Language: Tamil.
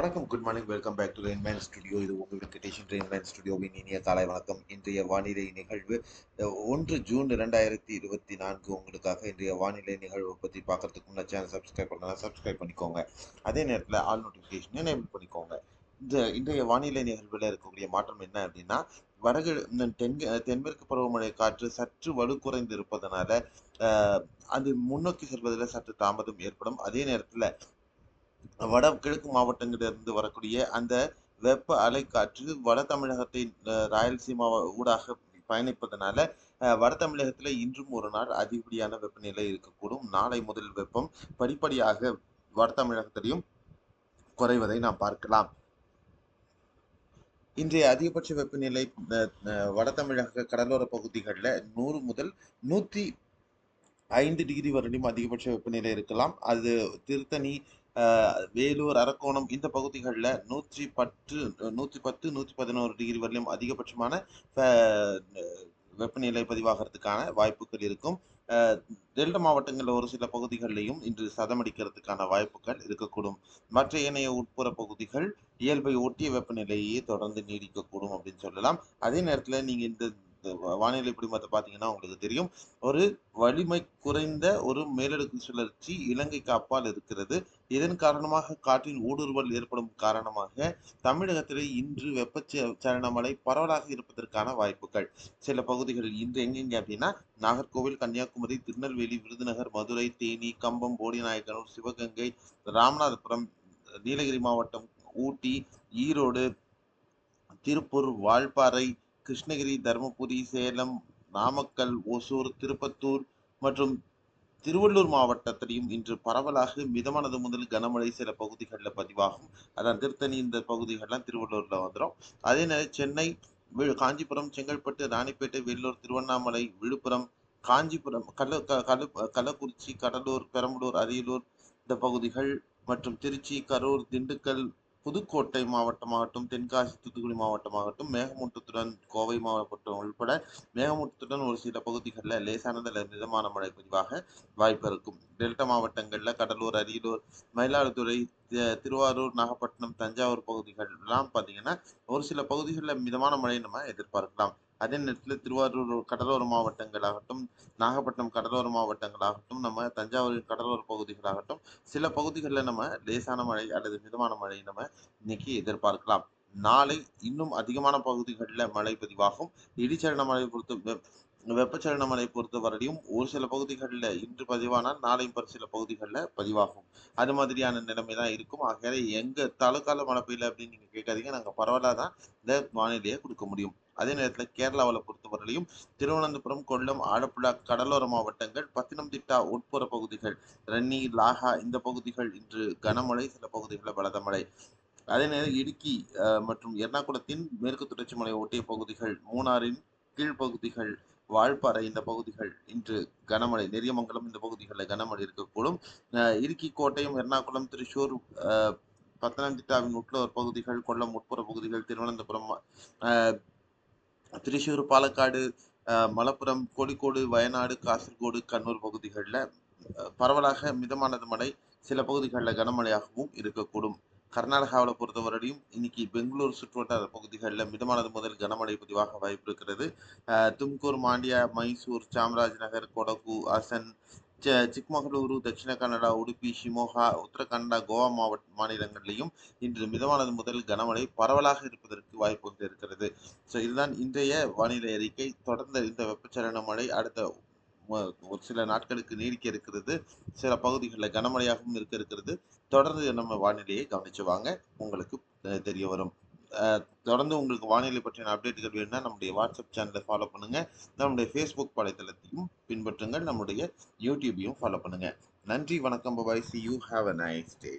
வணக்கம் good morning welcome back to Rainman studio இது உங்கள் வெங்கடேஷன் ரெயின்மேன் ஸ்டுடியோவின் இனிய காலை வணக்கம். இன்றைய வானிலை நிகழ்வு ஒன்று ஜூன் ரெண்டாயிரத்தி இருபத்தி நான்கு உங்களுக்காக இன்றைய வானிலை நிகழ்வை பற்றி பார்க்கறதுக்கு முன்னாடி சேனல் சப்ஸ்கிரைப் பண்ணலாம் சப்ஸ்கிரைப் பண்ணிக்கோங்க. அதே நேரத்தில் ஆல் நோட்டிஃபிகேஷன் எனேபிள் பண்ணிக்கோங்க. இந்த இன்றைய வானிலை நிகழ்வில் இருக்கக்கூடிய மாற்றம் என்ன அப்படின்னா வடகு இந்த தென் தென்மேற்கு பருவமழை காற்று சற்று வலு குறைந்து இருப்பதனால அது முன்னோக்கி செல்வதில் சற்று தாமதம் ஏற்படும். அதே நேரத்தில் வடகிழக்கு மாவட்டங்களிலிருந்து வரக்கூடிய அந்த வெப்ப அலைக்காற்று வட தமிழகத்தை அஹ், ராயலசீமா ஊடாக பயணிப்பதனால வட தமிழகத்தில் இன்றும் ஒரு நாள் அதிகப்படியான வெப்பநிலை இருக்கக்கூடும். நாளை முதல் வெப்பம் படிப்படியாக வட தமிழகத்திலையும் குறைவதை நாம் பார்க்கலாம். இன்றைய அதிகபட்ச வெப்பநிலை அஹ், அஹ், வட தமிழக கடலோர பகுதிகளில் நூறு முதல் நூற்றி ஐந்து டிகிரி வரையும் அதிகபட்ச வெப்பநிலை இருக்கலாம். அது திருத்தணி வேலூர் அரக்கோணம் இந்த பகுதிகளில் நூற்றி பத்து நூற்றி பத்து நூற்றி பதினோரு டிகிரி வரையிலும் அதிகபட்சமான வெப்பநிலை பதிவாகிறதுக்கான வாய்ப்புகள் இருக்கும். டெல்டா மாவட்டங்களில் ஒரு சில பகுதிகளிலையும் இன்று சதமடிக்கிறதுக்கான வாய்ப்புகள் இருக்கக்கூடும். மற்ற ஏனைய உட்புற பகுதிகள் இயல்பை ஒட்டிய வெப்பநிலையே தொடர்ந்து நீடிக்கக்கூடும் அப்படின்னு சொல்லலாம். அதே நேரத்தில் நீங்கள் இந்த வானிலை படிமத்தை பார்த்தீங்கன்னா உங்களுக்கு தெரியும். ஒரு வலிமை குறைந்த ஒரு மேலடுக்கு சுழற்சி இலங்கைக்கு அப்பால் இருக்கிறது. இதன் காரணமாக காற்றின் ஊடுருவல் ஏற்படும் காரணமாக தமிழகத்திலே இன்று வெப்பச்சலன மழை பரவலாக இருப்பதற்கான வாய்ப்புகள். சில பகுதிகளில் இன்று எங்கெங்க அப்படின்னா நாகர்கோவில் கன்னியாகுமரி திருநெல்வேலி விருதுநகர் மதுரை தேனி கம்பம் போடிநாயக்கனூர் சிவகங்கை ராமநாதபுரம் நீலகிரி மாவட்டம் ஊட்டி ஈரோடு திருப்பூர் வால்பாறை கிருஷ்ணகிரி தருமபுரி சேலம் நாமக்கல் ஓசூர் திருப்பத்தூர் மற்றும் திருவள்ளூர் மாவட்டத்திலையும் இன்று பரவலாக மிதமானது முதல் கனமழை சில பகுதிகளில் பதிவாகும். அதான் திருத்தணி இந்த பகுதிகள்லாம் திருவள்ளூரில் வந்துடும் அதே நேரம் சென்னை காஞ்சிபுரம் செங்கல்பட்டு ராணிப்பேட்டை வெள்ளூர் திருவண்ணாமலை விழுப்புரம் காஞ்சிபுரம் கள்ள க- கள்ள- கள்ளக்குறிச்சி கடலூர் பெரம்பலூர் அரியலூர் இந்த பகுதிகள் மற்றும் திருச்சி கரூர் திண்டுக்கல் புதுக்கோட்டை மாவட்டமாகட்டும் தென்காசி தூத்துக்குடி மாவட்டமாகட்டும் மேகமூட்டத்துடன் கோவை மாவட்டம் உள்பட மேகமூட்டத்துடன் ஒரு சில பகுதிகளில் லேசானது மிதமான மழை பதிவாக வாய்ப்பு இருக்கும். டெல்டா மாவட்டங்களில் கடலூர் அரியலூர் மயிலாடுதுறை திருவாரூர் நாகப்பட்டினம் தஞ்சாவூர் பகுதிகள் எல்லாம் பார்த்தீங்கன்னா ஒரு சில பகுதிகளில் மிதமான மழை நம்ம எதிர்பார்க்கலாம். அதே நேரத்தில் திருவாரூர் கடலோர மாவட்டங்களாகட்டும் நாகப்பட்டினம் கடலோர மாவட்டங்களாகட்டும் நம்ம தஞ்சாவூர் கடலோர பகுதிகளாகட்டும் சில பகுதிகளில் நம்ம லேசான மழை அல்லது மிதமான மழை நம்ம இன்னைக்கு எதிர்பார்க்கலாம். நாளை இன்னும் அதிகமான பகுதிகளில் மழை பதிவாகும். இடிச்சலன மழை பொறுத்து வெப்பச்சலன மழை பொறுத்த வரையும் ஒரு சில பகுதிகளில் இன்று பதிவானால் நாளையும் ஒரு சில பகுதிகளில் பதிவாகும். அது மாதிரியான நிலைமை தான் இருக்கும். ஆகையால எங்க தாலுக்கால மழை பெய்யல அப்படின்னு நீங்க கேட்காதீங்க. நாங்க பரவாயில்ல தான் இந்த வானிலையை கொடுக்க முடியும். அதே நேரத்தில் கேரளாவில் பொறுத்தவரையிலும் திருவனந்தபுரம் கொல்லம் ஆலப்புழா கடலோர மாவட்டங்கள் பத்தினம்திட்டா உட்புற பகுதிகள் ரன்னி லாகா இந்த பகுதிகள் இன்று கனமழை சில பகுதிகளில் பலத்த மழை அதே நேரம் இடுக்கி அஹ், மற்றும் எர்ணாகுளத்தின் மேற்கு தொடர்ச்சி மலை ஒட்டிய பகுதிகள் மூணாறின் கீழ்ப்பகுதிகள் வால்பாறை இந்த பகுதிகள் இன்று கனமழை நெறியமங்கலம் இந்த பகுதிகளில் கனமழை இருக்கக்கூடும். அஹ், இடுக்கி கோட்டையும் எர்ணாகுளம் திருச்சூர் பத்தனம்திட்டாவின் உட்லோர் பகுதிகள் கொல்லம் உட்புற பகுதிகள் திருவனந்தபுரம் திருச்சூர் பாலக்காடு மலப்புரம் கோழிக்கோடு வயநாடு காசர்கோடு கண்ணூர் பகுதிகளில் பரவலாக மிதமானது மழை. சில பகுதிகளில் கனமழையாகவும் இருக்கக்கூடும். கர்நாடகாவில் பொறுத்தவரையும் இன்னைக்கு பெங்களூர் சுற்றுவட்டார பகுதிகளில் மிதமானது முதல் கனமழை பதிவாக வாய்ப்பு இருக்கிறது. தும்கூர் மாண்டியா மைசூர் சாம்ராஜ்நகர் கொடகு அசன் ச- சிக்மகளூரு தட்சிண கன்னடா உடுப்பி ஷிமோகா உத்தரகண்டா கோவா மாவட்ட மாநிலங்களிலும் இன்று மிதமானது முதல் கனமழை பரவலாக இருப்பதற்கு வாய்ப்பு இருக்கிறது. ஸோ இதுதான் இன்றைய வானிலை அறிக்கை. தொடர்ந்த இந்த வெப்பச்சலன மழை அடுத்த ஒரு சில நாட்களுக்கு நீடிக்க இருக்கிறது. சில பகுதிகளில் கனமழையாகவும் இருக்க இருக்கிறது. தொடர்ந்து நம்ம வானிலையை கவனிச்சு வாங்க. உங்களுக்கு தெரிய வரும். தொடர்ந்து உங்களுக்கு வானிலை பற்றின அப்டேட்டுகள் வேணும்னா நம்முடைய வாட்ஸ்அப் சேனலை ஃபாலோ பண்ணுங்க. நம்முடைய ஃபேஸ்புக் வலைத்தளத்தையும் பின்பற்றுங்கள். நம்முடைய யூடியூபையும் ஃபாலோ பண்ணுங்க. நன்றி வணக்கம் bye bye see you have a nice day